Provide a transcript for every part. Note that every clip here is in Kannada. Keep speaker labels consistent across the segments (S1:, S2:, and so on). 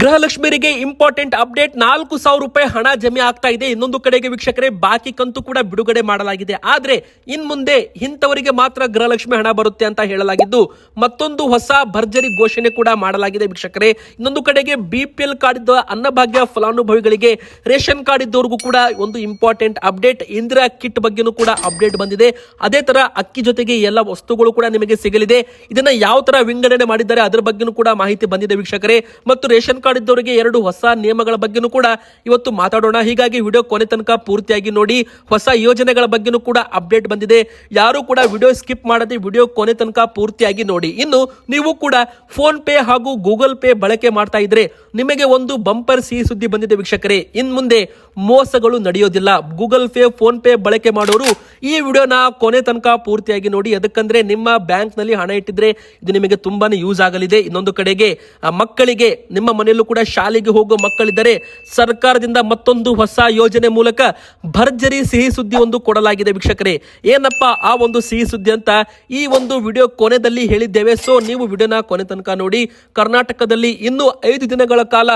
S1: ಗೃಹಲಕ್ಷ್ಮಿಯರಿಗೆ ಇಂಪಾರ್ಟೆಂಟ್ ಅಪ್ಡೇಟ್. ನಾಲ್ಕು ಸಾವಿರ ರೂಪಾಯಿ ಹಣ ಜಮೆ ಆಗ್ತಾ ಇದೆ. ಇನ್ನೊಂದು ಕಡೆಗೆ ವೀಕ್ಷಕರೇ, ಬಾಕಿ ಕಂತು ಕೂಡ ಬಿಡುಗಡೆ ಮಾಡಲಾಗಿದೆ. ಆದ್ರೆ ಇನ್ ಮುಂದೆ ಇಂಥವರಿಗೆ ಮಾತ್ರ ಗೃಹಲಕ್ಷ್ಮಿ ಹಣ ಬರುತ್ತೆ ಅಂತ ಹೇಳಲಾಗಿದ್ದು, ಮತ್ತೊಂದು ಹೊಸ ಭರ್ಜರಿ ಘೋಷಣೆ ಕೂಡ ಮಾಡಲಾಗಿದೆ ವೀಕ್ಷಕರೇ. ಇನ್ನೊಂದು ಕಡೆಗೆ ಬಿ ಪಿ ಎಲ್ ಕಾರ್ಡ್ ಇದ್ದ ಅನ್ನಭಾಗ್ಯ ಫಲಾನುಭವಿಗಳಿಗೆ ರೇಷನ್ ಕಾರ್ಡ್ ಇದ್ದವರಿಗೂ ಕೂಡ ಒಂದು ಇಂಪಾರ್ಟೆಂಟ್ ಅಪ್ಡೇಟ್. ಇಂದಿರಾ ಕಿಟ್ ಬಗ್ಗೆನೂ ಕೂಡ ಅಪ್ಡೇಟ್ ಬಂದಿದೆ. ಅದೇ ತರ ಅಕ್ಕಿ ಜೊತೆಗೆ ಎಲ್ಲ ವಸ್ತುಗಳು ಕೂಡ ನಿಮಗೆ ಸಿಗಲಿದೆ. ಇದನ್ನ ಯಾವ ತರ ವಿಂಗಡಣೆ ಮಾಡಿದ್ದಾರೆ, ಅದರ ಬಗ್ಗೆನೂ ಕೂಡ ಮಾಹಿತಿ ಬಂದಿದೆ ವೀಕ್ಷಕರೇ. ಮತ್ತು ರೇಷನ್ ಕಾರ್ಡ್ ಇದ್ದವರಿಗೆ ಎರಡು ಹೊಸ ನಿಯಮಗಳ ಬಗ್ಗೆನೂ ಕೂಡ ಇವತ್ತು ಮಾತಾಡೋಣ. ಹೀಗಾಗಿ ವಿಡಿಯೋ ಕೊನೆ ತನಕ ಪೂರ್ತಿಯಾಗಿ ನೋಡಿ. ಹೊಸ ಯೋಜನೆಗಳ ಬಗ್ಗೆನೂ ಕೂಡ ಅಪ್ಡೇಟ್ ಬಂದಿದೆ. ಯಾರು ಕೂಡ ವಿಡಿಯೋ ಸ್ಕಿಪ್ ಮಾಡದೆ ವಿಡಿಯೋ ಕೊನೆ ತನಕ ಪೂರ್ತಿಯಾಗಿ ನೋಡಿ. ಇನ್ನು ನೀವು ಕೂಡ ಫೋನ್ ಪೇ ಹಾಗೂ ಗೂಗಲ್ ಪೇ ಬಳಕೆ ಮಾಡ್ತಾ ಇದ್ರೆ ನಿಮಗೆ ಒಂದು ಬಂಪರ್ ಸಿಹಿ ಸುದ್ದಿ ಬಂದಿದೆ ವೀಕ್ಷಕರೇ. ಇನ್ ಮುಂದೆ ಮೋಸಗಳು ನಡೆಯೋದಿಲ್ಲ. ಗೂಗಲ್ ಪೇ, ಫೋನ್ ಪೇ ಬಳಕೆ ಮಾಡೋರು ಈ ವಿಡಿಯೋನ ಕೊನೆ ತನಕ ಪೂರ್ತಿಯಾಗಿ ನೋಡಿ. ಅದಕ್ಕಂದ್ರೆ ನಿಮ್ಮ ಬ್ಯಾಂಕ್ನಲ್ಲಿ ಹಣ ಇಟ್ಟಿದ್ರೆ ಇದು ನಿಮಗೆ ತುಂಬಾನೇ ಯೂಸ್ ಆಗಲಿದೆ. ಇನ್ನೊಂದು ಕಡೆಗೆ ಮಕ್ಕಳಿಗೆ ನಿಮ್ಮ ಮನೆಯಲ್ಲೂ ಕೂಡ ಶಾಲೆಗೆ ಹೋಗುವ ಮಕ್ಕಳಿದ್ದರೆ ಸರ್ಕಾರದಿಂದ ಮತ್ತೊಂದು ಹೊಸ ಯೋಜನೆ ಮೂಲಕ ಭರ್ಜರಿ ಸಿಹಿ ಸುದ್ದಿ ಒಂದು ಕೊಡಲಾಗಿದೆ ವೀಕ್ಷಕರೇ. ಏನಪ್ಪ ಆ ಒಂದು ಸಿಹಿ ಸುದ್ದಿ ಅಂತ ಈ ಒಂದು ವಿಡಿಯೋ ಕೊನೆಯಲ್ಲಿ ಹೇಳಿದ್ದೇವೆ. ಸೊ ನೀವು ವಿಡಿಯೋನ ಕೊನೆ ತನಕ ನೋಡಿ. ಕರ್ನಾಟಕದಲ್ಲಿ ಇನ್ನು ಐದು ದಿನಗಳ ಕಾಲ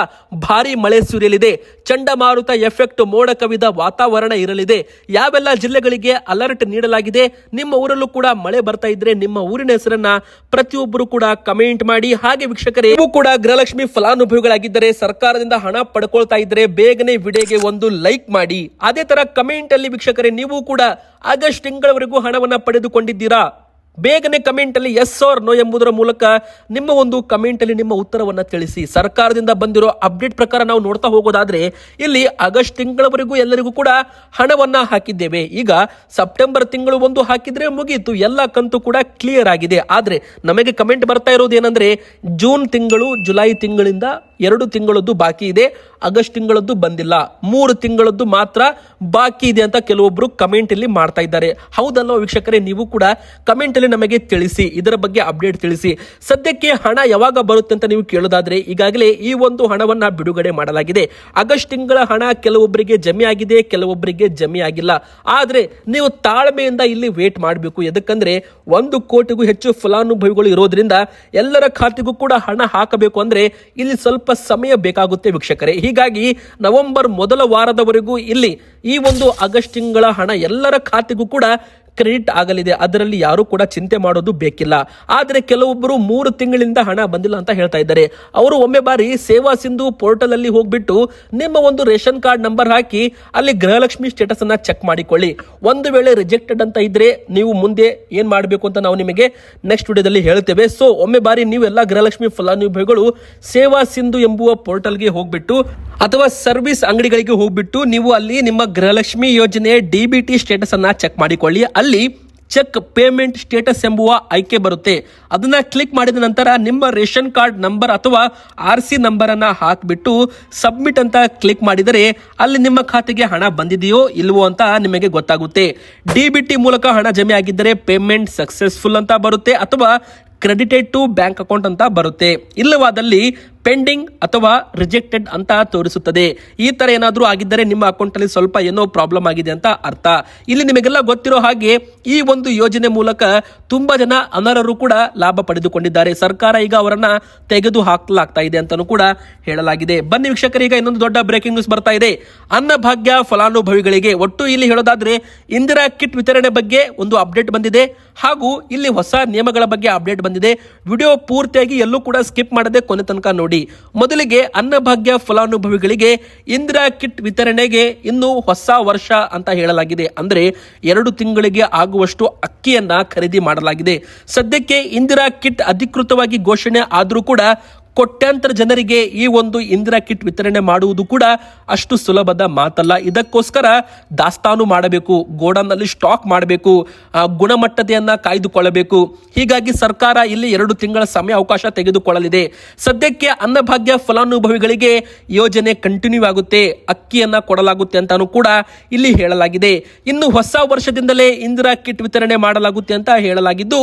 S1: ಭಾರಿ ಮಳೆ ಸುರಿಯಲಿದೆ. ಚಂಡಮಾರುತ ಎಫೆಕ್ಟ್ ಮೋಡ ಕವಿದ ವಾತಾವರಣ ಇರಲಿದೆ. ಯಾವೆಲ್ಲ ಜಿಲ್ಲೆಗಳಿಗೆ ಅಲರ್ಟ್ ನೀಡಲಾಗಿದೆ, ನಿಮ್ಮ ಊರಲ್ಲೂ ಕೂಡ ಮಳೆ ಬರ್ತಾ ಇದ್ರೆ ನಿಮ್ಮ ಊರಿನ ಹೆಸರನ್ನ ಪ್ರತಿಯೊಬ್ಬರು ಕೂಡ ಕಮೆಂಟ್ ಮಾಡಿ. ಹಾಗೆ ವೀಕ್ಷಕರೇ, ನೀವು ಕೂಡ ಗೃಹಲಕ್ಷ್ಮಿ ಫಲಾನುಭವಿಗಳಾಗಿದ್ದರೆ ಸರ್ಕಾರದಿಂದ ಹಣ ಪಡ್ಕೊಳ್ತಾ ಇದ್ರೆ ಬೇಗನೆ ವಿಡಿಯೋಗೆ ಒಂದು ಲೈಕ್ ಮಾಡಿ. ಅದೇ ತರ ಕಮೆಂಟ್ ಅಲ್ಲಿ ವೀಕ್ಷಕರೇ, ನೀವು ಕೂಡ ಆಗಸ್ಟ್ ತಿಂಗಳವರೆಗೂ ಹಣವನ್ನ ಪಡೆದುಕೊಂಡಿದ್ದೀರಾ? ಬೇಗನೆ ಕಮೆಂಟ್ ಅಲ್ಲಿ ಎಸ್ ಆರ್ ನೋ ಎಂಬುದರ ಮೂಲಕ ನಿಮ್ಮ ಒಂದು ಕಮೆಂಟ್ ಅಲ್ಲಿ ನಿಮ್ಮ ಉತ್ತರವನ್ನ ತಿಳಿಸಿ. ಸರ್ಕಾರದಿಂದ ಬಂದಿರೋ ಅಪ್ಡೇಟ್ ಪ್ರಕಾರ ನಾವು ನೋಡ್ತಾ ಹೋಗೋದಾದ್ರೆ, ಇಲ್ಲಿ ಆಗಸ್ಟ್ ತಿಂಗಳವರೆಗೂ ಎಲ್ಲರಿಗೂ ಕೂಡ ಹಣವನ್ನ ಹಾಕಿದ್ದೇವೆ. ಈಗ ಸೆಪ್ಟೆಂಬರ್ ತಿಂಗಳು ಒಂದು ಹಾಕಿದ್ರೆ ಮುಗೀತು. ಎಲ್ಲ ಕಂತು ಕೂಡ ಕ್ಲಿಯರ್ ಆಗಿದೆ. ಆದ್ರೆ ನಮಗೆ ಕಮೆಂಟ್ ಬರ್ತಾ ಇರೋದು ಏನಂದ್ರೆ ಜೂನ್ ತಿಂಗಳು, ಜುಲೈ ತಿಂಗಳಿಂದ ಎರಡು ತಿಂಗಳದ್ದು ಬಾಕಿ ಇದೆ, ಆಗಸ್ಟ್ ತಿಂಗಳದ್ದು ಬಂದಿಲ್ಲ. ಮೂರು ತಿಂಗಳದ್ದು ಮಾತ್ರ ಬಾಕಿ ಇದೆ ಅಂತ ಕೆಲವೊಬ್ರು ಕಮೆಂಟ್ ಇಲ್ಲಿ ಮಾಡ್ತಾ ಇದ್ದಾರೆ. ಹೌದಲ್ವ ವೀಕ್ಷಕರೇ, ನೀವು ಕೂಡ ಕಮೆಂಟ್ ಅಲ್ಲಿ ನಮಗೆ ತಿಳಿಸಿ, ಇದರ ಬಗ್ಗೆ ಅಪ್ಡೇಟ್ ತಿಳಿಸಿ. ಸದ್ಯಕ್ಕೆ ಹಣ ಯಾವಾಗ ಬರುತ್ತೆ ಅಂತ ನೀವು ಕೇಳೋದಾದ್ರೆ, ಈಗಾಗಲೇ ಈ ಒಂದು ಹಣವನ್ನ ಬಿಡುಗಡೆ ಮಾಡಲಾಗಿದೆ. ಆಗಸ್ಟ್ ತಿಂಗಳ ಹಣ ಕೆಲವೊಬ್ಬರಿಗೆ ಜಮೆ ಆಗಿದೆ ಕೆಲವೊಬ್ಬರಿಗೆ ಜಮೆ ಆಗಿಲ್ಲ. ಆದ್ರೆ ನೀವು ತಾಳ್ಮೆಯಿಂದ ಇಲ್ಲಿ ವೇಟ್ ಮಾಡಬೇಕು. ಎದಕ್ಕಂದ್ರೆ, ಒಂದು ಕೋಟಿಗೂ ಹೆಚ್ಚು ಫಲಾನುಭವಿಗಳು ಇರೋದ್ರಿಂದ ಎಲ್ಲರ ಖಾತೆಗೂ ಕೂಡ ಹಣ ಹಾಕಬೇಕು ಅಂದ್ರೆ ಇಲ್ಲಿ ಸ್ವಲ್ಪ ಸಮಯ ಬೇಕಾಗುತ್ತೆ ವೀಕ್ಷಕರೇ. ಹೀಗಾಗಿ ನವೆಂಬರ್ ಮೊದಲ ವಾರದವರೆಗೂ ಇಲ್ಲಿ ಈ ಒಂದು ಆಗಸ್ಟ್ ತಿಂಗಳ ಹಣ ಎಲ್ಲರ ಖಾತೆಗೂ ಕೂಡ ಕ್ರೆಡಿಟ್ ಆಗಲಿದೆ, ಅದರಲ್ಲಿ ಯಾರು ಕೂಡ ಚಿಂತೆ ಮಾಡೋದು ಬೇಕಿಲ್ಲ. ಆದರೆ ಕೆಲವೊಬ್ಬರು ಮೂರು ತಿಂಗಳಿಂದ ಹಣ ಬಂದಿಲ್ಲ ಅಂತ ಹೇಳ್ತಾ ಇದ್ದಾರೆ. ಅವರು ಒಮ್ಮೆ ಬಾರಿ ಸೇವಾ ಸಿಂಧು ಪೋರ್ಟಲ್ ಅಲ್ಲಿ ಹೋಗ್ಬಿಟ್ಟು ನಿಮ್ಮ ಒಂದು ರೇಷನ್ ಕಾರ್ಡ್ ನಂಬರ್ ಹಾಕಿ ಅಲ್ಲಿ ಗೃಹಲಕ್ಷ್ಮಿ ಸ್ಟೇಟಸ್ ಅನ್ನ ಚೆಕ್ ಮಾಡಿಕೊಳ್ಳಿ. ಒಂದು ವೇಳೆ ರಿಜೆಕ್ಟೆಡ್ ಅಂತ ಇದ್ರೆ ನೀವು ಮುಂದೆ ಏನ್ ಮಾಡಬೇಕು ಅಂತ ನಾವು ನಿಮಗೆ ನೆಕ್ಸ್ಟ್ ವಿಡಿಯೋದಲ್ಲಿ ಹೇಳ್ತೇವೆ. ಸೊ ಒಮ್ಮೆ ಬಾರಿ ನೀವು ಎಲ್ಲ ಗೃಹಲಕ್ಷ್ಮಿ ಫಲಾನುಭವಿಗಳು ಸೇವಾ ಸಿಂಧು ಎಂಬುವ ಪೋರ್ಟಲ್ಗೆ ಹೋಗ್ಬಿಟ್ಟು ಅಥವಾ ಸರ್ವಿಸ್ ಅಂಗಡಿಗಳಿಗೆ ಹೋಗ್ಬಿಟ್ಟು ನೀವು ಅಲ್ಲಿ ನಿಮ್ಮ ಗೃಹಲಕ್ಷ್ಮಿ ಯೋಜನೆ ಡಿ ಬಿ ಟಿ ಸ್ಟೇಟಸ್ ಅನ್ನ ಚೆಕ್ ಮಾಡಿಕೊಳ್ಳಿ. ಅಲ್ಲಿ ಚೆಕ್ ಪೇಮೆಂಟ್ ಸ್ಟೇಟಸ್ ಎಂಬುವ ಆಯ್ಕೆ ಬರುತ್ತೆ. ಅದನ್ನ ಕ್ಲಿಕ್ ಮಾಡಿದ ನಂತರ ನಿಮ್ಮ ರೇಷನ್ ಕಾರ್ಡ್ ನಂಬರ್ ಅಥವಾ ಆರ್ ಸಿ ನಂಬರ್ ಅನ್ನ ಹಾಕ್ಬಿಟ್ಟು ಸಬ್ಮಿಟ್ ಅಂತ ಕ್ಲಿಕ್ ಮಾಡಿದರೆ ಅಲ್ಲಿ ನಿಮ್ಮ ಖಾತೆಗೆ ಹಣ ಬಂದಿದೆಯೋ ಇಲ್ವೋ ಅಂತ ನಿಮಗೆ ಗೊತ್ತಾಗುತ್ತೆ. ಡಿ ಬಿ ಟಿ ಮೂಲಕ ಹಣ ಜಮೆ ಆಗಿದ್ದರೆ ಪೇಮೆಂಟ್ ಸಕ್ಸಸ್ಫುಲ್ ಅಂತ ಬರುತ್ತೆ ಅಥವಾ ಕ್ರೆಡಿಟೆಡ್ ಟು ಬ್ಯಾಂಕ್ ಅಕೌಂಟ್ ಅಂತ ಬರುತ್ತೆ. ಇಲ್ಲವಾದಲ್ಲಿ ಪೆಂಡಿಂಗ್ ಅಥವಾ ರಿಜೆಕ್ಟೆಡ್ ಅಂತ ತೋರಿಸುತ್ತದೆ. ಈ ತರ ಏನಾದರೂ ಆಗಿದ್ದರೆ ನಿಮ್ಮ ಅಕೌಂಟ್ ಅಲ್ಲಿ ಸ್ವಲ್ಪ ಏನೋ ಪ್ರಾಬ್ಲಮ್ ಆಗಿದೆ ಅಂತ ಅರ್ಥ. ಇಲ್ಲಿ ನಿಮಗೆಲ್ಲ ಗೊತ್ತಿರೋ ಹಾಗೆ ಈ ಒಂದು ಯೋಜನೆ ಮೂಲಕ ತುಂಬಾ ಜನ ಅನರ್ಹರು ಕೂಡ ಲಾಭ ಪಡೆದುಕೊಂಡಿದ್ದಾರೆ. ಸರ್ಕಾರ ಈಗ ಅವರನ್ನ ತೆಗೆದು ಹಾಕಲಾಗ್ತಾ ಇದೆ ಅಂತಾನೂ ಕೂಡ ಹೇಳಲಾಗಿದೆ. ಬನ್ನಿ ವೀಕ್ಷಕರೀಗ ಇನ್ನೊಂದು ದೊಡ್ಡ ಬ್ರೇಕಿಂಗ್ ನ್ಯೂಸ್ ಬರ್ತಾ ಇದೆ. ಅನ್ನಭಾಗ್ಯ ಫಲಾನುಭವಿಗಳಿಗೆ ಒಟ್ಟು ಇಲ್ಲಿ ಹೇಳೋದಾದ್ರೆ ಇಂದಿರಾ ಕಿಟ್ ವಿತರಣೆ ಬಗ್ಗೆ ಒಂದು ಅಪ್ಡೇಟ್ ಬಂದಿದೆ. ಹಾಗೂ ಇಲ್ಲಿ ಹೊಸ ನಿಯಮಗಳ ಬಗ್ಗೆ ಅಪ್ಡೇಟ್ ಬಂದಿದೆ. ವಿಡಿಯೋ ಪೂರ್ತಿಯಾಗಿ ಎಲ್ಲೂ ಕೂಡ ಸ್ಕಿಪ್ ಮಾಡದೆ ಕೊನೆ ತನಕ ನೋಡಿ. ಮೊದಲಿಗೆ ಅನ್ನಭಾಗ್ಯ ಫಲಾನುಭವಿಗಳಿಗೆ ಇಂದಿರಾ ಕಿಟ್ ವಿತರಣೆಗೆ ಇನ್ನು ಹೊಸ ವರ್ಷ ಅಂತ ಹೇಳಲಾಗಿದೆ. ಅಂದ್ರೆ ಎರಡು ತಿಂಗಳಿಗೆ ಆಗುವಷ್ಟು ಅಕ್ಕಿಯನ್ನ ಖರೀದಿ ಮಾಡಲಾಗಿದೆ. ಸದ್ಯಕ್ಕೆ ಇಂದಿರಾ ಕಿಟ್ ಅಧಿಕೃತವಾಗಿ ಘೋಷಣೆ ಆದರೂ ಕೂಡ ಕೋಟ್ಯಾಂತರ ಜನರಿಗೆ ಈ ಒಂದು ಇಂದಿರಾ ಕಿಟ್ ವಿತರಣೆ ಮಾಡುವುದು ಕೂಡ ಅಷ್ಟು ಸುಲಭದ ಮಾತಲ್ಲ. ಇದಕ್ಕೋಸ್ಕರ ದಾಸ್ತಾನು ಮಾಡಬೇಕು, ಗೋಡನ್ನಲ್ಲಿ ಸ್ಟಾಕ್ ಮಾಡಬೇಕು ಗುಣಮಟ್ಟತೆಯನ್ನು ಕಾಯ್ದುಕೊಳ್ಳಬೇಕು. ಹೀಗಾಗಿ ಸರ್ಕಾರ ಇಲ್ಲಿ ಎರಡು ತಿಂಗಳ ಸಮಯ ಅವಕಾಶ ತೆಗೆದುಕೊಳ್ಳಲಿದೆ. ಸದ್ಯಕ್ಕೆ ಅನ್ನಭಾಗ್ಯ ಫಲಾನುಭವಿಗಳಿಗೆ ಯೋಜನೆ ಕಂಟಿನ್ಯೂ ಆಗುತ್ತೆ, ಅಕ್ಕಿಯನ್ನ ಕೊಡಲಾಗುತ್ತೆ ಅಂತಾನು ಕೂಡ ಇಲ್ಲಿ ಹೇಳಲಾಗಿದೆ. ಇನ್ನು ಹೊಸ ವರ್ಷದಿಂದಲೇ ಇಂದಿರಾ ಕಿಟ್ ವಿತರಣೆ ಮಾಡಲಾಗುತ್ತೆ ಅಂತ ಹೇಳಲಾಗಿದ್ದು,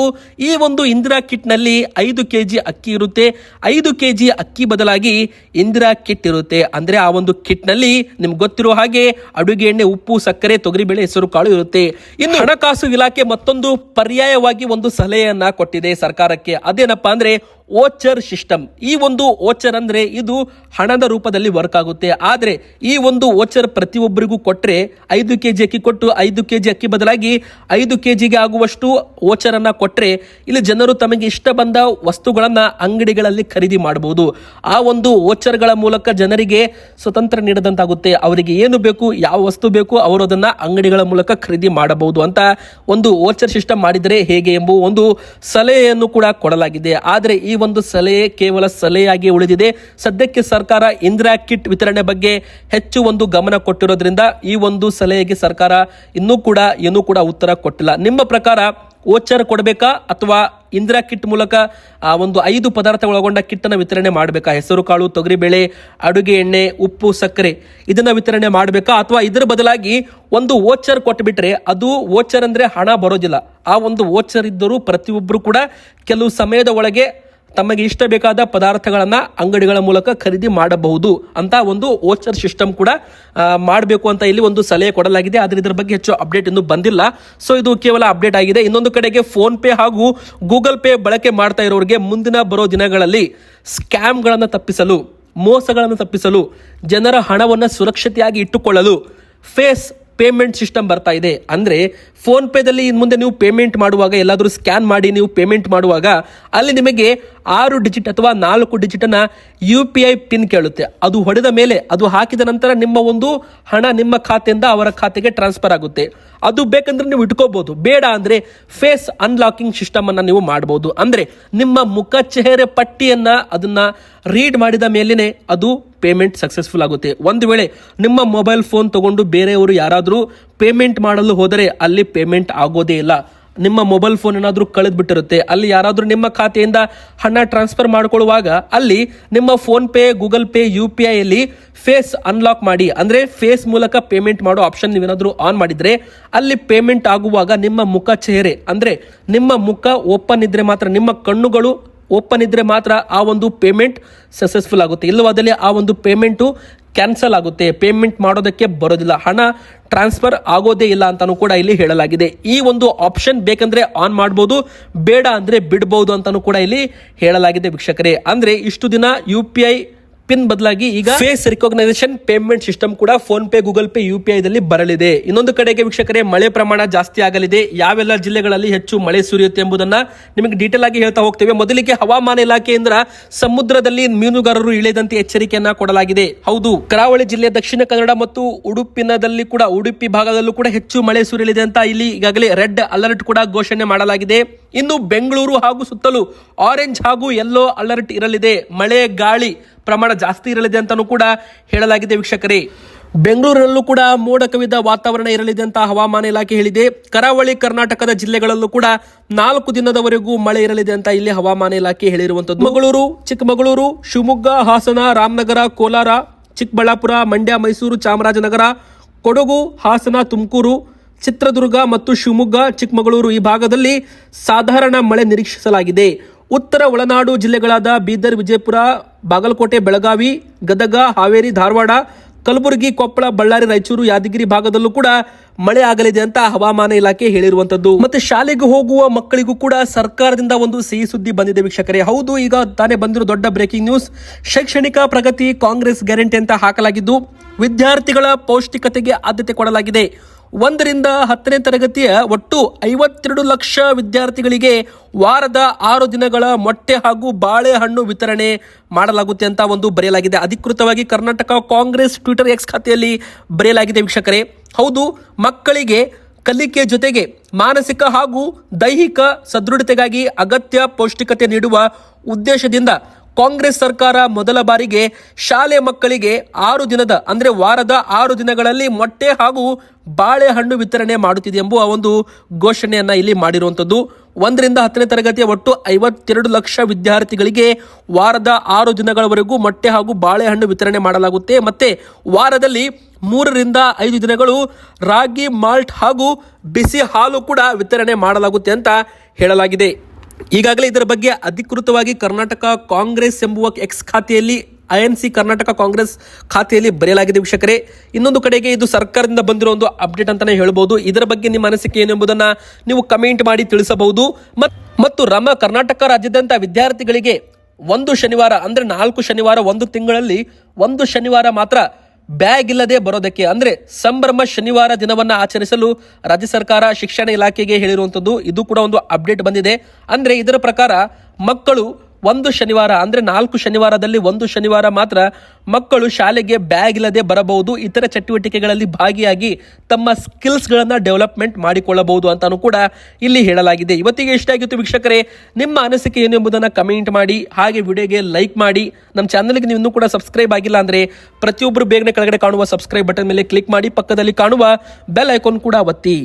S1: ಈ ಒಂದು ಇಂದಿರಾ ಕಿಟ್ನಲ್ಲಿ ಐದು ಕೆಜಿ ಅಕ್ಕಿ ಇರುತ್ತೆ. ಐದು ಕೆಜಿ ಅಕ್ಕಿ ಬದಲಾಗಿ ಇಂದಿರಾ ಕಿಟ್ ಇರುತ್ತೆ. ಅಂದ್ರೆ ಆ ಒಂದು ಕಿಟ್ನಲ್ಲಿ ನಿಮ್ಗೆ ಗೊತ್ತಿರೋ ಹಾಗೆ ಅಡುಗೆ ಎಣ್ಣೆ, ಉಪ್ಪು, ಸಕ್ಕರೆ ತೊಗರಿಬೇಳೆ ಹೆಸರು, ಕಾಳು ಇರುತ್ತೆ. ಇನ್ನು ಹಣಕಾಸು ಇಲಾಖೆ ಮತ್ತೊಂದು ಪರ್ಯಾಯವಾಗಿ ಒಂದು ಸಲಹೆಯನ್ನ ಕೊಟ್ಟಿದೆ ಸರ್ಕಾರಕ್ಕೆ. ಅದೇನಪ್ಪಾ ಅಂದ್ರೆ ಓಚರ್ ಸಿಸ್ಟಮ್. ಈ ಒಂದು ಓಚರ್ ಅಂದ್ರೆ ಇದು ಹಣದ ರೂಪದಲ್ಲಿ ವರ್ಕ್ ಆಗುತ್ತೆ. ಆದರೆ ಈ ಒಂದು ಓಚರ್ ಪ್ರತಿಯೊಬ್ಬರಿಗೂ ಕೊಟ್ರೆ ಐದು ಕೆಜಿ ಅಕ್ಕಿ ಕೊಟ್ಟು ಐದು ಕೆಜಿ ಅಕ್ಕಿ ಬದಲಾಗಿ ಐದು ಕೆ ಜಿಗೆ ಆಗುವಷ್ಟು ಓಚರ್ ಅನ್ನ ಕೊಟ್ರೆ ಇಲ್ಲಿ ಜನರು ತಮಗೆ ಇಷ್ಟ ಬಂದ ವಸ್ತುಗಳನ್ನ ಅಂಗಡಿಗಳಲ್ಲಿ ಖರೀದಿ ಮಾಡಬಹುದು. ಆ ಒಂದು ಓಚರ್ಗಳ ಮೂಲಕ ಜನರಿಗೆ ಸ್ವತಂತ್ರ ನೀಡದಂತಾಗುತ್ತೆ. ಅವರಿಗೆ ಏನು ಬೇಕು, ಯಾವ ವಸ್ತು ಬೇಕು, ಅವರು ಅದನ್ನ ಅಂಗಡಿಗಳ ಮೂಲಕ ಖರೀದಿ ಮಾಡಬಹುದು ಅಂತ ಒಂದು ಓಚರ್ ಸಿಸ್ಟಮ್ ಮಾಡಿದರೆ ಹೇಗೆ ಎಂಬ ಒಂದು ಸಲಹೆಯನ್ನು ಕೂಡ ಕೊಡಲಾಗಿದೆ. ಆದರೆ ಈ ಒಂದು ಸಲಹೆ ಕೇವಲ ಸಲಹೆಯಾಗಿ ಉಳಿದಿದೆ. ಸದ್ಯಕ್ಕೆ ಸರ್ಕಾರ ಇಂದಿರಾ ಕಿಟ್ ವಿತರಣೆ ಬಗ್ಗೆ ಹೆಚ್ಚು ಒಂದು ಗಮನ ಕೊಟ್ಟಿರೋದ್ರಿಂದ ಈ ಒಂದು ಸಲಹೆಗೆ ಸರ್ಕಾರ ಇನ್ನೂ ಕೂಡ, ಏನೂ ಕೂಡ ಉತ್ತರ ಕೊಟ್ಟಿಲ್ಲ. ನಿಮ್ಮ ಪ್ರಕಾರ ಓಚರ್ ಕೊಡಬೇಕಾ ಅಥವಾ ಇಂದಿರಾ ಕಿಟ್ ಮೂಲಕ ಆ ಒಂದು ಐದು ಪದಾರ್ಥ ಒಳಗೊಂಡ ಕಿಟ್ಟನ್ನು ವಿತರಣೆ ಮಾಡಬೇಕಾ? ಹೆಸರು, ಕಾಳು ತೊಗರಿಬೇಳೆ ಅಡುಗೆ, ಎಣ್ಣೆ, ಉಪ್ಪು, ಸಕ್ಕರೆ ಇದನ್ನು ವಿತರಣೆ ಮಾಡಬೇಕಾ? ಅಥವಾ ಇದರ ಬದಲಾಗಿ ಒಂದು ವೋಚರ್ ಕೊಟ್ಟುಬಿಟ್ರೆ ಅದು ವೋಚರ್ ಅಂದ್ರೆ ಹಣ ಬರೋದಿಲ್ಲ. ಆ ಒಂದು ವೋಚರ್ ಇದ್ದರೂ ಪ್ರತಿಯೊಬ್ಬರು ಕೂಡ ಕೆಲವು ಸಮಯದ ಒಳಗೆ ತಮಗೆ ಇಷ್ಟ ಬೇಕಾದ ಪದಾರ್ಥಗಳನ್ನ ಅಂಗಡಿಗಳ ಮೂಲಕ ಖರೀದಿ ಮಾಡಬಹುದು ಅಂತ ಒಂದು ಓಚರ್ ಸಿಸ್ಟಮ್ ಕೂಡ ಮಾಡಬೇಕು ಅಂತ ಇಲ್ಲಿ ಒಂದು ಸಲಹೆ ಕೊಡಲಾಗಿದೆ. ಆದರೆ ಇದರ ಬಗ್ಗೆ ಹೆಚ್ಚು ಅಪ್ಡೇಟ್ ಇನ್ನೂ ಬಂದಿಲ್ಲ. ಸೊ ಇದು ಕೇವಲ ಅಪ್ಡೇಟ್ ಆಗಿದೆ. ಇನ್ನೊಂದು ಕಡೆಗೆ ಫೋನ್ ಪೇ ಹಾಗೂ ಗೂಗಲ್ ಪೇ ಬಳಕೆ ಮಾಡ್ತಾ ಇರೋರಿಗೆ ಮುಂದಿನ ಬರೋ ದಿನಗಳಲ್ಲಿ ಸ್ಕ್ಯಾಮ್ಗಳನ್ನು ತಪ್ಪಿಸಲು, ಮೋಸಗಳನ್ನು ತಪ್ಪಿಸಲು, ಜನರ ಹಣವನ್ನು ಸುರಕ್ಷತೆಯಾಗಿ ಇಟ್ಟುಕೊಳ್ಳಲು ಫೇಸ್ ಪೇಮೆಂಟ್ ಸಿಸ್ಟಮ್ ಬರ್ತಾ ಇದೆ. ಅಂದರೆ ಫೋನ್ ಪೇದಲ್ಲಿ ಇನ್ನು ಮುಂದೆ ನೀವು ಪೇಮೆಂಟ್ ಮಾಡುವಾಗ, ಎಲ್ಲಾದರೂ ಸ್ಕ್ಯಾನ್ ಮಾಡಿ ನೀವು ಪೇಮೆಂಟ್ ಮಾಡುವಾಗ, ಅಲ್ಲಿ ನಿಮಗೆ ಆರು ಡಿಜಿಟ್ ಅಥವಾ ನಾಲ್ಕು ಡಿಜಿಟನ್ನು ಯು ಪಿ ಐ ಪಿನ್ ಕೇಳುತ್ತೆ. ಅದು ಹೊಡೆದ ಮೇಲೆ ಅದು ಹಾಕಿದ ನಂತರ ನಿಮ್ಮ ಒಂದು ಹಣ ನಿಮ್ಮ ಖಾತೆಯಿಂದ ಅವರ ಖಾತೆಗೆ ಟ್ರಾನ್ಸ್ಫರ್ ಆಗುತ್ತೆ. ಅದು ಬೇಕಂದ್ರೆ ನೀವು ಇಟ್ಕೋಬಹುದು ಬೇಡ ಅಂದರೆ ಫೇಸ್ ಅನ್ಲಾಕಿಂಗ್ ಸಿಸ್ಟಮ್ ಅನ್ನ ನೀವು ಮಾಡಬಹುದು ಅಂದರೆ ನಿಮ್ಮ ಮುಖ ಚೆಹರೆ ಪಟ್ಟಿಯನ್ನ ಅದನ್ನ ರೀಡ್ ಮಾಡಿದ ಮೇಲೇ ಅದು ಪೇಮೆಂಟ್ ಸಕ್ಸಸ್ಫುಲ್ ಆಗುತ್ತೆ. ಒಂದು ವೇಳೆ ನಿಮ್ಮ ಮೊಬೈಲ್ ಫೋನ್ ತಗೊಂಡು ಬೇರೆಯವರು ಯಾರಾದರೂ ಪೇಮೆಂಟ್ ಮಾಡಲು ಹೋದರೆ ಅಲ್ಲಿ ಪೇಮೆಂಟ್ ಆಗೋದೇ ಇಲ್ಲ. ನಿಮ್ಮ ಮೊಬೈಲ್ ಫೋನ್ ಏನಾದರೂ ಕಳೆದು ಬಿಟ್ಟಿರುತ್ತೆ ಅಲ್ಲಿ ಯಾರಾದರೂ ನಿಮ್ಮ ಖಾತೆಯಿಂದ ಹಣ ಟ್ರಾನ್ಸ್ಫರ್ ಮಾಡ್ಕೊಳ್ಳುವಾಗ ಅಲ್ಲಿ ನಿಮ್ಮ PhonePe Google pay U P ಐಯಲ್ಲಿ face unlock ಮಾಡಿ, ಅಂದರೆ ಫೇಸ್ ಮೂಲಕ ಪೇಮೆಂಟ್ ಮಾಡೋ ಆಪ್ಷನ್ ನೀವೇನಾದರೂ ಆನ್ ಮಾಡಿದರೆ, ಅಲ್ಲಿ ಪೇಮೆಂಟ್ ಆಗುವಾಗ ನಿಮ್ಮ ಮುಖ ಚೆಹರೆ ಅಂದರೆ ನಿಮ್ಮ ಮುಖ ಓಪನ್ ಇದ್ದರೆ ಮಾತ್ರ, ನಿಮ್ಮ ಕಣ್ಣುಗಳು ಓಪನ್ ಇದ್ರೆ ಮಾತ್ರ ಆ ಒಂದು ಪೇಮೆಂಟ್ ಸಕ್ಸಸ್ಫುಲ್ ಆಗುತ್ತೆ. ಇಲ್ಲವಾದಲ್ಲಿ ಆ ಒಂದು ಪೇಮೆಂಟು ಕ್ಯಾನ್ಸಲ್ ಆಗುತ್ತೆ ಪೇಮೆಂಟ್ ಮಾಡೋದಕ್ಕೆ ಬರೋದಿಲ್ಲ, ಹಣ ಟ್ರಾನ್ಸ್ಫರ್ ಆಗೋದೇ ಇಲ್ಲ ಅಂತಾನೂ ಕೂಡ ಇಲ್ಲಿ ಹೇಳಲಾಗಿದೆ. ಈ ಒಂದು ಆಪ್ಷನ್ ಬೇಕಂದ್ರೆ ಆನ್ ಮಾಡ್ಬೋದು, ಬೇಡ ಅಂದ್ರೆ ಬಿಡಬಹುದು ಅಂತಾನೂ ಕೂಡ ಇಲ್ಲಿ ಹೇಳಲಾಗಿದೆ ವೀಕ್ಷಕರೇ. ಅಂದ್ರೆ ಇಷ್ಟು ದಿನ ಯು ಪಿ ಐ ಪಿನ್ ಬದಲಾಗಿ ಈಗ ಫೇಸ್ ರಿಕಾಗ್ನೈಸೇಷನ್ ಪೇಮೆಂಟ್ ಸಿಸ್ಟಮ್ ಕೂಡ PhonePe Google pay U P ಐದಲ್ಲಿ ಬರಲಿದೆ. ಇನ್ನೊಂದು ಕಡೆಗೆ ವೀಕ್ಷಕರೇ, ಮಳೆ ಪ್ರಮಾಣ ಜಾಸ್ತಿ ಆಗಲಿದೆ. ಯಾವೆಲ್ಲ ಜಿಲ್ಲೆಗಳಲ್ಲಿ ಹೆಚ್ಚು ಮಳೆ ಸುರಿಯುತ್ತೆ ಎಂಬುದನ್ನ ನಿಮಗೆ ಡೀಟೇಲ್ ಆಗಿ ಹೇಳ್ತಾ ಹೋಗ್ತೇವೆ. ಮೊದಲಿಗೆ ಹವಾಮಾನ ಇಲಾಖೆಯಿಂದ ಸಮುದ್ರದಲ್ಲಿ ಮೀನುಗಾರರು ಇಳಿದಂತೆ ಎಚ್ಚರಿಕೆಯನ್ನ ಕೊಡಲಾಗಿದೆ. ಹೌದು, ಕರಾವಳಿ ಜಿಲ್ಲೆ ದಕ್ಷಿಣ ಕನ್ನಡ ಮತ್ತು ಉಡುಪಿನದಲ್ಲಿ ಕೂಡ, ಉಡುಪಿ ಭಾಗದಲ್ಲೂ ಕೂಡ ಹೆಚ್ಚು ಮಳೆ ಸುರಿಯಲಿದೆ ಅಂತ ಇಲ್ಲಿ ಈಗಾಗಲೇ ರೆಡ್ ಅಲರ್ಟ್ ಕೂಡ ಘೋಷಣೆ ಮಾಡಲಾಗಿದೆ. ಇನ್ನು ಬೆಂಗಳೂರು ಹಾಗೂ ಸುತ್ತಲೂ ಆರೆಂಜ್ ಹಾಗೂ ಯೆಲ್ಲೋ ಅಲರ್ಟ್ ಇರಲಿದೆ. ಮಳೆ, ಗಾಳಿ ಪ್ರಮಾಣ ಜಾಸ್ತಿ ಇರಲಿದೆ ಅಂತಲೂ ಕೂಡ ಹೇಳಲಾಗಿದೆ ವೀಕ್ಷಕರೇ. ಬೆಂಗಳೂರಿನಲ್ಲೂ ಕೂಡ ಮೋಡ ಕವಿದ ವಾತಾವರಣ ಇರಲಿದೆ ಅಂತ ಹವಾಮಾನ ಇಲಾಖೆ ಹೇಳಿದೆ. ಕರಾವಳಿ ಕರ್ನಾಟಕದ ಜಿಲ್ಲೆಗಳಲ್ಲೂ ಕೂಡ ನಾಲ್ಕು ದಿನದವರೆಗೂ ಮಳೆ ಇರಲಿದೆ ಅಂತ ಇಲ್ಲಿ ಹವಾಮಾನ ಇಲಾಖೆ ಹೇಳಿರುವಂತದ್ದು ಮಂಗಳೂರು, ಚಿಕ್ಕಮಗಳೂರು, ಶಿವಮೊಗ್ಗ, ಹಾಸನ, ರಾಮನಗರ, ಕೋಲಾರ, ಚಿಕ್ಕಬಳ್ಳಾಪುರ, ಮಂಡ್ಯ, ಮೈಸೂರು, ಚಾಮರಾಜನಗರ, ಕೊಡಗು, ಹಾಸನ, ತುಮಕೂರು, ಚಿತ್ರದುರ್ಗ ಮತ್ತು ಶಿವಮೊಗ್ಗ, ಚಿಕ್ಕಮಗಳೂರು ಈ ಭಾಗದಲ್ಲಿ ಸಾಧಾರಣ ಮಳೆ ನಿರೀಕ್ಷಿಸಲಾಗಿದೆ. ಉತ್ತರ ಒಳನಾಡು ಜಿಲ್ಲೆಗಳಾದ ಬೀದರ್, ವಿಜಯಪುರ, ಬಾಗಲಕೋಟೆ, ಬೆಳಗಾವಿ, ಗದಗ, ಹಾವೇರಿ, ಧಾರವಾಡ, ಕಲಬುರಗಿ, ಕೊಪ್ಪಳ, ಬಳ್ಳಾರಿ, ರಾಯಚೂರು, ಯಾದಗಿರಿ ಭಾಗದಲ್ಲೂ ಕೂಡ ಮಳೆ ಆಗಲಿದೆ ಅಂತ ಹವಾಮಾನ ಇಲಾಖೆ ಹೇಳಿರುವಂತದ್ದು. ಮತ್ತೆ ಶಾಲೆಗೆ ಹೋಗುವ ಮಕ್ಕಳಿಗೂ ಕೂಡ ಸರ್ಕಾರದಿಂದ ಒಂದು ಸಿಹಿ ಸುದ್ದಿ ಬಂದಿದೆ ವೀಕ್ಷಕರೇ. ಹೌದು, ಈಗ ತಾನೇ ಬಂದಿರೋ ದೊಡ್ಡ ಬ್ರೇಕಿಂಗ್ ನ್ಯೂಸ್ ಶೈಕ್ಷಣಿಕ ಪ್ರಗತಿ ಕಾಂಗ್ರೆಸ್ ಗ್ಯಾರಂಟಿ ಅಂತ ಹಾಕಲಾಗಿದ್ದು, ವಿದ್ಯಾರ್ಥಿಗಳ ಪೌಷ್ಟಿಕತೆಗೆ ಆದ್ಯತೆ ಕೊಡಲಾಗಿದೆ. ಒಂದರಿಂದ ಹತ್ತನೇ ತರಗತಿಯ ಒಟ್ಟು ಐವತ್ತೆರಡು ಲಕ್ಷ ವಿದ್ಯಾರ್ಥಿಗಳಿಗೆ ವಾರದ ಆರು ದಿನಗಳ ಮೊಟ್ಟೆ ಹಾಗೂ ಬಾಳೆಹಣ್ಣು ವಿತರಣೆ ಮಾಡಲಾಗುತ್ತೆ ಅಂತ ಒಂದು ಬರೆಯಲಾಗಿದೆ. ಅಧಿಕೃತವಾಗಿ ಕರ್ನಾಟಕ ಕಾಂಗ್ರೆಸ್ ಟ್ವಿಟರ್ ಎಕ್ಸ್ ಖಾತೆಯಲ್ಲಿ ಬರೆಯಲಾಗಿದೆ ವೀಕ್ಷಕರೇ. ಹೌದು, ಮಕ್ಕಳಿಗೆ ಕಲಿಕೆ ಜೊತೆಗೆ ಮಾನಸಿಕ ಹಾಗೂ ದೈಹಿಕ ಸದೃಢತೆಗಾಗಿ ಅಗತ್ಯ ಪೌಷ್ಟಿಕತೆ ನೀಡುವ ಉದ್ದೇಶದಿಂದ ಕಾಂಗ್ರೆಸ್ ಸರ್ಕಾರ ಮೊದಲ ಬಾರಿಗೆ ಶಾಲೆ ಮಕ್ಕಳಿಗೆ ಆರು ದಿನದ, ಅಂದ್ರೆ ವಾರದ ಆರು ದಿನಗಳಲ್ಲಿ ಮೊಟ್ಟೆ ಹಾಗೂ ಬಾಳೆಹಣ್ಣು ವಿತರಣೆ ಮಾಡುತ್ತಿದೆ ಎಂಬುವ ಒಂದು ಘೋಷಣೆಯನ್ನು ಇಲ್ಲಿ ಮಾಡಿರುವಂಥದ್ದು. ಒಂದರಿಂದ ಹತ್ತನೇ ತರಗತಿಯ ಒಟ್ಟು ಐವತ್ತೆರಡು ಲಕ್ಷ ವಿದ್ಯಾರ್ಥಿಗಳಿಗೆ ವಾರದ ಆರು ದಿನಗಳವರೆಗೂ ಮೊಟ್ಟೆ ಹಾಗೂ ಬಾಳೆಹಣ್ಣು ವಿತರಣೆ ಮಾಡಲಾಗುತ್ತೆ. ಮತ್ತೆ ವಾರದಲ್ಲಿ ಮೂರರಿಂದ ಐದು ದಿನಗಳು ರಾಗಿ, ಮಾಲ್ಟ್ ಹಾಗೂ ಬಿಸಿ ಹಾಲು ಕೂಡ ವಿತರಣೆ ಮಾಡಲಾಗುತ್ತೆ ಅಂತ ಹೇಳಲಾಗಿದೆ. ಈಗಾಗಲೇ ಇದರ ಬಗ್ಗೆ ಅಧಿಕೃತವಾಗಿ ಕರ್ನಾಟಕ ಕಾಂಗ್ರೆಸ್ ಎಂಬುವ ಎಕ್ಸ್ ಖಾತೆಯಲ್ಲಿ I N C Karnataka Congress ಖಾತೆಯಲ್ಲಿ ಬರೆಯಲಾಗಿದೆ ವೀಕ್ಷಕರೇ. ಇನ್ನೊಂದು ಕಡೆಗೆ ಇದು ಸರ್ಕಾರದಿಂದ ಬಂದಿರೋ ಒಂದು ಅಪ್ಡೇಟ್ ಅಂತಾನೆ ಹೇಳ್ಬೋದು. ಇದರ ಬಗ್ಗೆ ನಿಮ್ಮ ಅನಿಸಿಕೆ ಏನು ಎಂಬುದನ್ನ ನೀವು ಕಮೆಂಟ್ ಮಾಡಿ ತಿಳಿಸಬಹುದು. ಮತ್- ಮತ್ತು ರಮ ಕರ್ನಾಟಕ ರಾಜ್ಯದಂತ ವಿದ್ಯಾರ್ಥಿಗಳಿಗೆ ಒಂದು ಶನಿವಾರ, ಅಂದ್ರೆ ನಾಲ್ಕು ಶನಿವಾರ, ಒಂದು ತಿಂಗಳಲ್ಲಿ ಒಂದು ಶನಿವಾರ ಮಾತ್ರ ಬ್ಯಾಗ್ ಇಲ್ಲದೆ ಬರೋದಕ್ಕೆ, ಅಂದ್ರೆ ಸಂಭ್ರಮ ಶನಿವಾರ ದಿನವನ್ನ ಆಚರಿಸಲು ರಾಜ್ಯ ಸರ್ಕಾರ ಶಿಕ್ಷಣ ಇಲಾಖೆಗೆ ಹೇಳಿರುವಂಥದ್ದು ಇದು ಕೂಡ ಒಂದು ಅಪ್ಡೇಟ್ ಬಂದಿದೆ. ಅಂದ್ರೆ ಇದರ ಪ್ರಕಾರ ಮಕ್ಕಳು ಒಂದು ಶನಿವಾರ ಅಂದ್ರೆ ನಾಲ್ಕು ಶನಿವಾರದಲ್ಲಿ ಒಂದು ಶನಿವಾರ ಮಾತ್ರ ಮಕ್ಕಳು ಶಾಲೆಗೆ ಬ್ಯಾಗ್ ಇಲ್ಲದೆ ಬರಬಹುದು, ಇತರ ಚಟುವಟಿಕೆಗಳಲ್ಲಿ ಭಾಗಿಯಾಗಿ ತಮ್ಮ ಸ್ಕಿಲ್ಸ್ಗಳನ್ನು ಡೆವಲಪ್ಮೆಂಟ್ ಮಾಡಿಕೊಳ್ಳಬಹುದು ಅಂತಾನು ಕೂಡ ಇಲ್ಲಿ ಹೇಳಲಾಗಿದೆ. ಇವತ್ತಿಗೆ ಇಷ್ಟ ಆಗಿತ್ತು ವೀಕ್ಷಕರೇ, ನಿಮ್ಮ ಅನಿಸಿಕೆ ಏನು ಎಂಬುದನ್ನು ಕಮೆಂಟ್ ಮಾಡಿ, ಹಾಗೆ ವಿಡಿಯೋಗೆ ಲೈಕ್ ಮಾಡಿ. ನಮ್ಮ ಚಾನಲ್ಗೆ ನೀವು ಕೂಡ ಸಬ್ಸ್ಕ್ರೈಬ್ ಆಗಿಲ್ಲ ಅಂದ್ರೆ ಪ್ರತಿಯೊಬ್ಬರು ಬೇಗನೆ ಕೆಳಗಡೆ ಕಾಣುವ ಸಬ್ಸ್ಕ್ರೈಬ್ ಬಟನ್ ಮೇಲೆ ಕ್ಲಿಕ್ ಮಾಡಿ, ಪಕ್ಕದಲ್ಲಿ ಕಾಣುವ ಬೆಲ್ ಐಕಾನ್ ಕೂಡ ಒತ್ತಿ.